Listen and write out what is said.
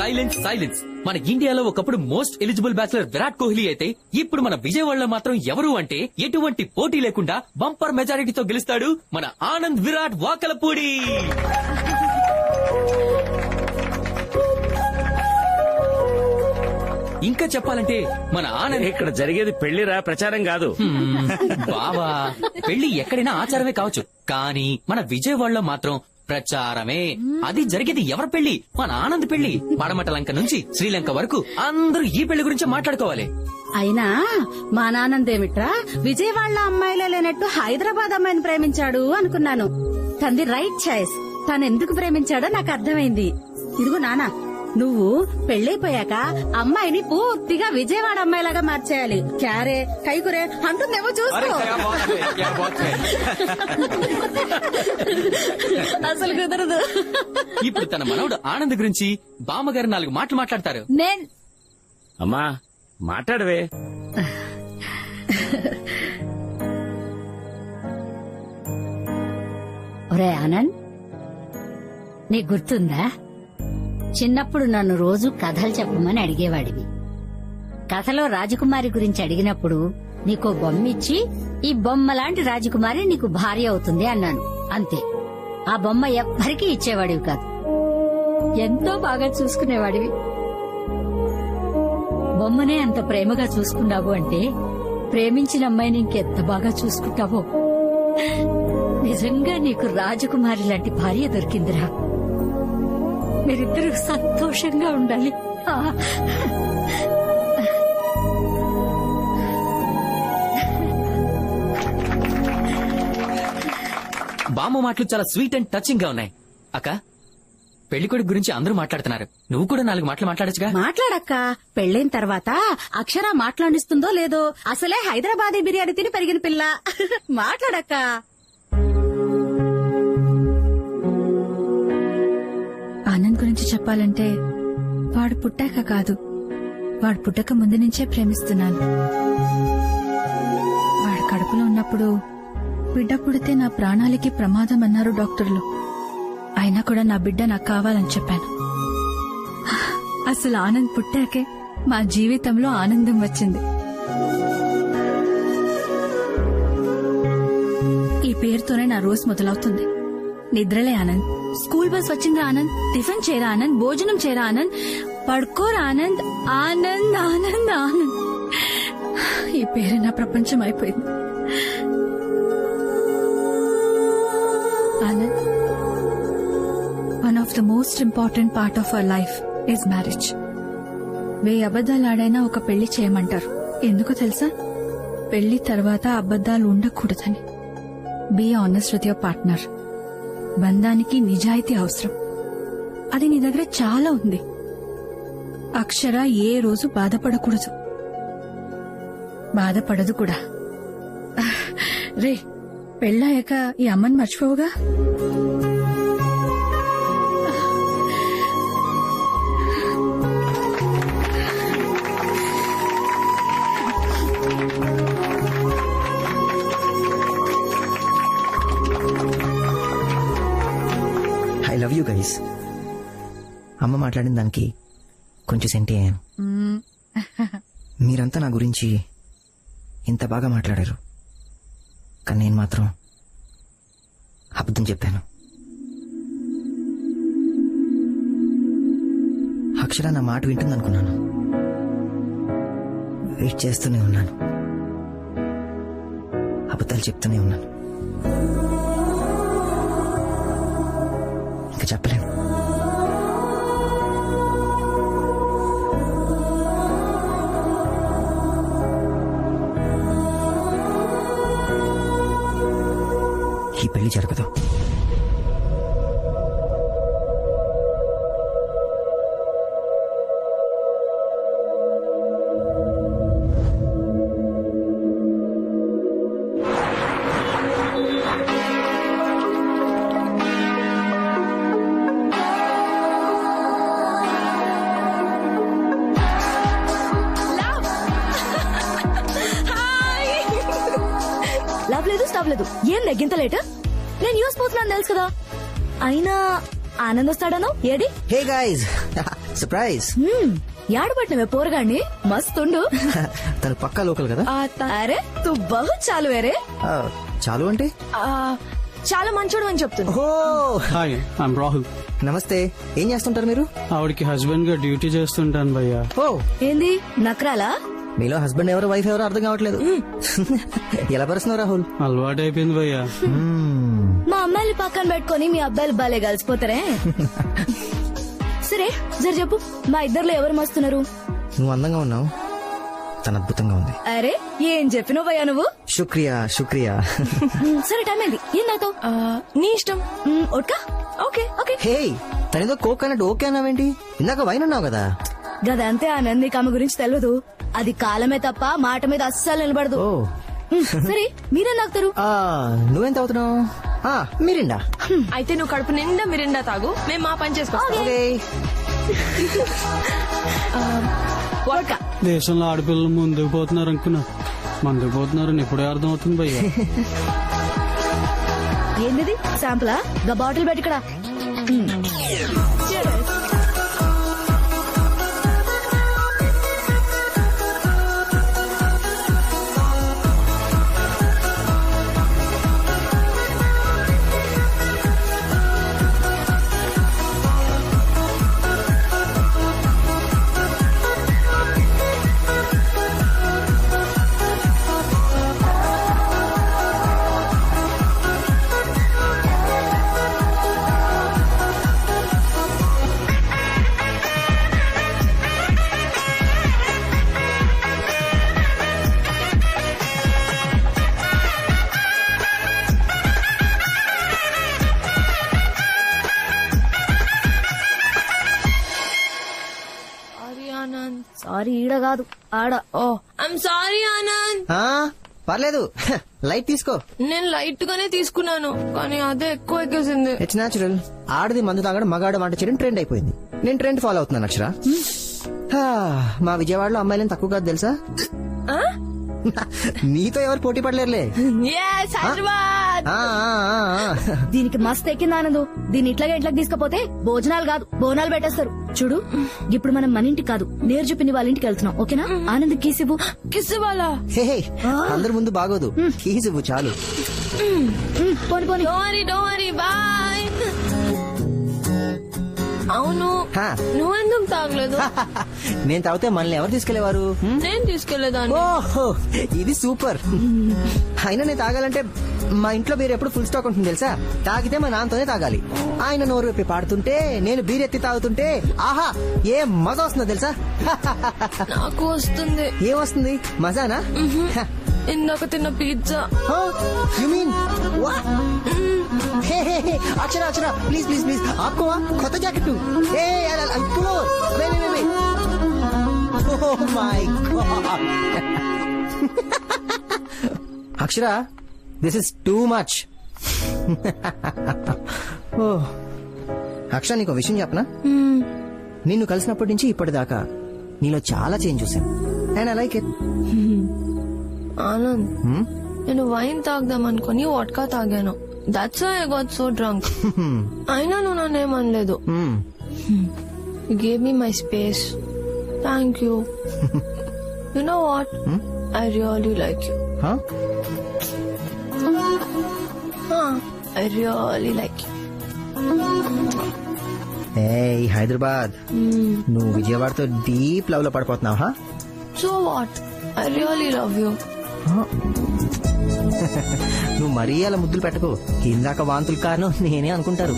Silence silence. మన ఇండియాలో ఒకప్పుడు most eligible bachelor Virat Kohli అయితే ఇప్పుడు మన విజయవాడలో మాత్రం ఎవరు అంటే ఎటువంటి పోటీ లేకుండా బంపర్ మెజారిటీతో గెలుస్తాడు మన ఆనంద్ విరాట్ వాకలపూడి. ఇంకా చెప్పాలంటే మన ఆనంద్ ఇక్కడ జరిగేది పెళ్ళిరా ప్రచారం కాదు. బావా పెళ్ళి ఎక్కడైనా ఆచారమే కావచ్చు. కానీ మన విజయవాడలో మాత్రం ప్రచారమే. అది జరిగేది ఎవరి పెళ్ళి మన ఆనంద్ పెళ్ళి పడమట లంక నుంచి శ్రీలంక వరకు అందరూ ఈ పెళ్ళి గురించి మాట్లాడుకోవాలి. అయినా మా నానందేమిట్రా విజయవాడ అమ్మాయిలే లేనట్టు హైదరాబాద్ అమ్మాయిని ప్రేమించాడు అనుకున్నాను. తంది రైట్ చాయిస్ తను ఎందుకు ప్రేమించాడో నాకు అర్థమైంది. ఇదిగో నానా నువ్వు పెళ్ళైపోయాక అమ్మాయిని పూర్తిగా విజయవాడ అమ్మాయిలాగా మార్చేయాలి. క్యారే కైకురే అంటుందేమో చూసుకో. అసలు కుదరదు. ఇప్పుడు తన మనవడు ఆనంద్ గురించి బామ్మగారు నాలుగు మాటలు మాట్లాడతారు. నేను అమ్మా మాట్లాడవే. ఒరే ఆనంద్ నీకు గుర్తుందా? చిన్నప్పుడు నన్ను రోజు కథలు చెప్పమని అడిగేవాడివి. కథలో రాజకుమారి గురించి అడిగినప్పుడు నీకో బొమ్మ ఇచ్చి ఈ బొమ్మ లాంటి రాజకుమారి నీకు భార్య అవుతుంది అన్నాను. అంతే. ఆ బొమ్మ ఎవ్వరికీ ఇచ్చేవాడివి కాదు. ఎంతో బాగా చూసుకునేవాడివి. బొమ్మనే అంత ప్రేమగా చూసుకున్నావు అంటే ప్రేమించిన అమ్మాయిని ఇంకెంత బాగా చూసుకుంటావో? నిజంగా నీకు రాజకుమారి లాంటి భార్య దొరికిందిరా. మీరిద్దరూ సంతోషంగా ఉండాలి. బామ్మ మాటలు చాలా స్వీట్ అండ్ టచింగ్గా ఉన్నాయి. అక్క పెళ్ళికొడుకు గురించి అందరూ మాట్లాడుతున్నారు. నువ్వు కూడా నాలుగు మాటలు మాట్లాడచ్చుగా? మాట్లాడక్క. పెళ్ళైన తర్వాత అక్షర మాట్లాడిస్తుందో లేదో అసలే హైదరాబాదీ బిర్యానీ తిని పెరిగిన పిల్ల. మాట్లాడక్క. చెప్పాలంటే వాడు పుట్టాక కాదు. వాడు పుట్టక ముందు నుంచే ప్రేమిస్తున్నాను. వాడు కడుపులో ఉన్నప్పుడు బిడ్డ పుడితే నా ప్రాణాలకి ప్రమాదం అన్నారు డాక్టర్లు. అయినా కూడా నా బిడ్డ నాకు కావాలని చెప్పాను. అసలు ఆనంద్ పుట్టాకే మా జీవితంలో ఆనందం వచ్చింది. ఈ పేరుతోనే నా రోజు మొదలవుతుంది. నిద్రలే ఆనంద్. స్కూల్ బస్ వచ్చిందా ఆనంద్? టిఫిన్ చేరా ఆనంద్? భోజనం చేరా ఆనంద్? పడుకోరా ఆనంద్? ఆనంద్ ఆనంద్ ఆనంద్. ఈ పేరు నా ప్రపంచం అయిపోయింది. Anand one of the most important part of our life is marriage వే అబద్ధాలు ఆడైనా ఒక పెళ్ళి చేయమంటారు. ఎందుకో తెలుసా? పెళ్ళి తర్వాత అబద్ధాలు ఉండకూడదని. Be honest with your partner బంధానికి నిజాయితీ అవసరం. అది నీ దగ్గర చాలా ఉంది. అక్షర ఏ రోజు బాధపడకూడదు. బాధపడదు కూడా. రే పెళ్ళాక ఈ అమ్మని మర్చిపోవుగా? అమ్మ మాట్లాడిన దానికి కొంచెం సెంటి అయ్యాను. మీరంతా నా గురించి ఇంత బాగా మాట్లాడారు. కానీ నేను మాత్రం అబద్ధం చెప్పాను. అక్షర నా మాట వింటుందనుకున్నాను. వెయిట్ చేస్తూనే ఉన్నాను. అబద్ధాలు చెప్తూనే ఉన్నాను. ఇంకా చెప్పలేను. ఈ పెళ్ళి జరగదు. లవ్ లేదు స్టాప్ లేదు ఏం లెగ్గింత లేట్? నేను న్యూస్ పోతున్నాను తెలుసు కదా. అయినా ఆనంద్ వస్తాడనో? ఏడి? Hey guys. సర్ప్రైజ్. యాడబట్టినవే పోరగాండి మస్తుండు. తను పక్కా లోకల్ కదా? అరే తు బహు చాలు వేరే. చాలు అంటే? చాలా మంచోడు అని చెప్తున్నా. ఓహో! హాయ్ ఐమ్ రాహుల్ నమస్తే. ఏం చేస్తుంటారు మీరు? ఆవిడకి హస్బెండ్గా డ్యూటీ చేస్తుంటాను భయ్యా. ఓ! ఏంది? నక్రాలా? మీలో హస్బెండ్ ఎవరు వైఫ్ ఎవరు అర్థం కావట్లేదు. ఎలా పరుస్తున్నావు రాహుల్? అలవాటు అయిపోయింది భయ్యా. మ్మ్. మా అమ్మాయిని పక్కన పెట్టుకొని మీ అబ్బాయిలు బాలే కలిసిపోతారే. సరే జర చెప్పు మా ఇద్దర్లో ఎవరు మస్తున్నారు? నువ్వు అందంగా ఉన్నావు. తన అద్భుతంగా ఉంది. అరే ఏం చెప్పినవయ్యా నువ్వు? శుక్రియా శుక్రియా. మ్, సరే టైం అయింది. ఏం నాతో? నీ ఇష్టం. ఒట్కా ఓకే ఓకే. హే తనేదో కోక్ అన్నట్టు ఓకే అన్నావేంటి? ఇందాక వైన్ అన్నావు కదా. గదంతే ఆనంద్ నీకు ఆమె గురించి తెలియదు అది కాలమే తప్ప మాట మీద అస్సలు నిలబడదు. ఓ. సరే మీరేం తాగుతారు? ఆ, నువ్వేం తాగుతున్నావు? ఆ, మిరిండా. అయితే నువ్వు కడుపు నిండా మిరిండా తాగు. మేము మా పని చేసుకోవాలి ఓకే. దేశంలో ఆడపిల్లలు ముందుకు పోతున్నారు అనుకున్నా. ముందుకు పోతున్నారని ఇప్పుడే అర్థం అవుతుంది భయ్యా. ఏంటిది? శాంపులా? గా బాటిల్ పెట్టి కాదు. ఆడ ఓ. ఐమ్ సారీ ఆనంద్ ఆ, పర్లేదు. లైట్ తీసుకో. నేను లైట్ గానే తీసుకున్నాను కానీ అదే ఎక్కువ ఎక్కేసింది. ఇట్స్ న్యాచురల్ ఆడది మందు తాగడం మగాడు వంట చేయడం ట్రెండ్ అయిపోయింది. నేను ట్రెండ్ ఫాలో అవుతున్నాను అక్షర. హా, మా విజయవాడలో అమ్మాయిలను తక్కువ కాదు తెలుసా నీతో ఎవరు పోటీ పడలేరులే. Yes, హైదరాబాద్! ఆ, ఆ, ఆ, ఆ. దీనికి మస్తు ఎక్కింది ఆనందు. దీన్ని ఇట్లాగే ఇంట్లోకి తీసుకపోతే భోజనాలు కాదు బోనాలు పెట్టేస్తారు. చూడు ఇప్పుడు మనం మన ఇంటికి కాదు నేరు చూపిని వాళ్ళ ఇంటికి వెళ్తున్నాం ఓకేనా? ఆనంద్ కీసివ్వు కిస్ వాళ్ళ హే, హే, అందరి ముందు బాగోదు. కీస్ ఇవ్వు చాలు. పోని పోని. డోరీ డోరీ బాయ్ అవును. హా. నువ్వెందుకు తాగలేదు? నేను తాగితే మనల్ని ఎవరు తీసుకెళ్ళేవారు? నేను తీసుకెళ్ళేదాన్ని ఓహో ఇది సూపర్. అయినా నేను తాగాలంటే మా ఇంట్లో బీర్ ఎప్పుడు ఫుల్ స్టాక్ ఉంటుంది తెలుసా? తాగితే మా నాన్నతోనే తాగాలి. ఆయన నోరు విప్పి పాడుతుంటే నేను బీర్ ఎత్తి తాగుతుంటే ఆహా ఏ మజా వస్తుందో తెలుసా? నాకు వస్తుంది. ఏం వస్తుంది? మజానా? ఇందాక తిన్న pizza you mean Akshara Akshara please please please ఆపుకోవా? కొత్త jacket. A my god Akshara this is too much ఓ అక్షర నీకు విషయం చెప్పనా? నిన్ను కలిసినప్పటి నుంచి ఇప్పటిదాకా నీలో చాలా చేంజ్ చూసాను and I like it Anand నేను వైన్ తాగదాం అనుకుని వాట్కా తాగాను. That's I got so drunk అయినా నువ్వు నన్నేమనలేదు you gave me my space thank you you know what I really like you I really like you ఏ హైదరాబాద్ నువ్వు విజయవాడతో deep లవ్లో పడిపోతున్నావు so what I really love you నువ్వు మరీ అలా ముద్దులు పెట్టకు. ఇందాక వాంతులు కారణం నేనే అనుకుంటారు.